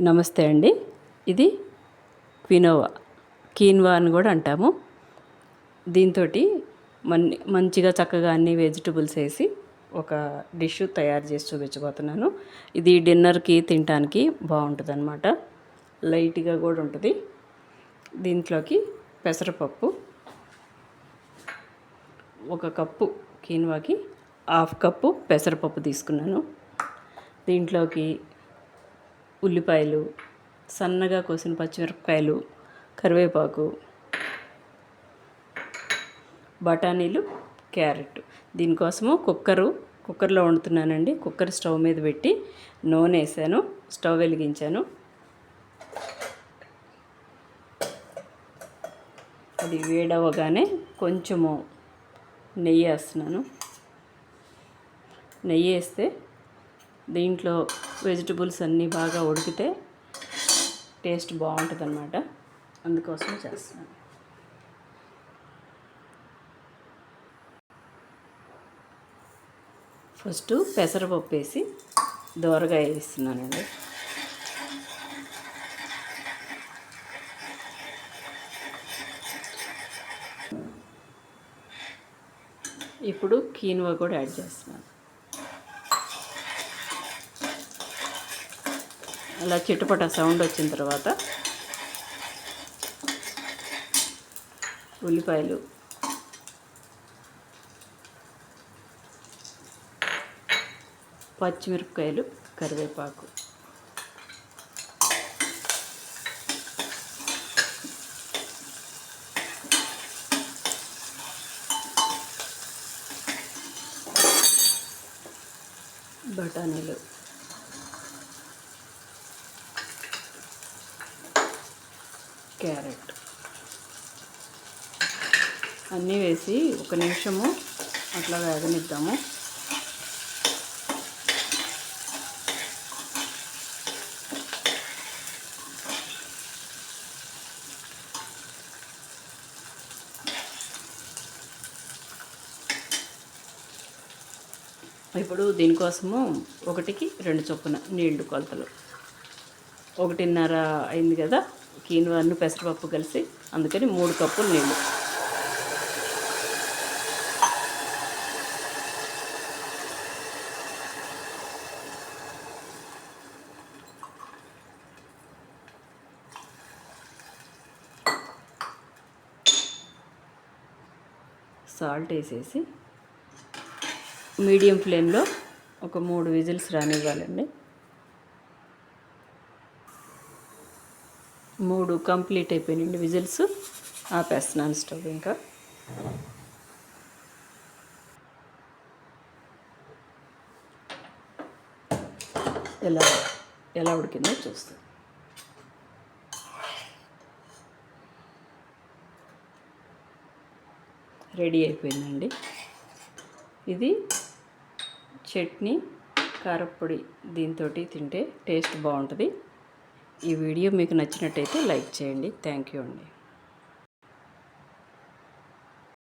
నమస్తే అండి. ఇది క్వినోవా. కీన్వా అని కూడా అంటాము. దీంతో మన్ మంచిగా చక్కగా అన్ని వెజిటబుల్స్ వేసి ఒక డిష్ తయారు చేసి చూపించబోతున్నాను. ఇది డిన్నర్కి తినడానికి బాగుంటుంది అనమాట లైట్గా కూడా ఉంటుంది. దీంట్లోకి పెసరపప్పు ఒక కప్పు కీన్వాకి హాఫ్ కప్పు పెసరపప్పు తీసుకున్నాను. దీంట్లోకి ఉల్లిపాయలు సన్నగా కోసిన పచ్చిమిరపకాయలు కరివేపాకు బఠానీలు క్యారెట్. దీనికోసము కుక్కరు కుక్కర్లో వండుతున్నానండి. కుక్కర్ స్టవ్ మీద పెట్టి నూనె వేసాను స్టవ్ వెలిగించాను. అది వేడవగానే కొంచెము నెయ్యి వేస్తున్నాను. నెయ్యి వేస్తే దీంట్లో వెజిటబుల్స్ అన్నీ బాగా ఉడికితే టేస్ట్ బాగుంటుంది అనమాట అందుకోసం చేస్తున్నాను. ఫస్ట్ పెసరపప్పు వేసి దోరగా వేస్తున్నానండి ఇప్పుడు కీనువా కూడా యాడ్ చేస్తున్నాను. అలా చిట్టుపట సౌండ్ వచ్చిన తర్వాత ఉల్లిపాయలు. పచ్చిమిరపకాయలు కరివేపాకు. బఠానీలు. క్యారెట్. అన్నీ వేసి ఒక నిమిషము అట్లా వేగనిద్దాము. ఇప్పుడు దీనికోసము ఒకటికి రెండు చొప్పున నీళ్ళు కొలతలు. ఒకటిన్నర అయింది కదా? కీనువన్ను పెసరపప్పు కలిసి అందుకని మూడు కప్పులు నీళ్ళు. సాల్ట్ వేసేసి మీడియం ఫ్లేమ్లో ఒక మూడు విజిల్స్ రానివ్వాలండి. మూడు కంప్లీట్ అయిపోయినాయండి విజిల్స్. ఆపేస్తున్నాను స్టవ్ ఇంకా. ఎలా ఎలా ఉడికిందో చూస్తాను రెడీ అయిపోయిందండి. ఇది చట్నీ కారపొడి దీంతో తింటే టేస్ట్ బాగుంటుంది. ఈ వీడియో మీకు నచ్చినట్టయితే లైక్ చేయండి. థ్యాంక్ యూ అండి.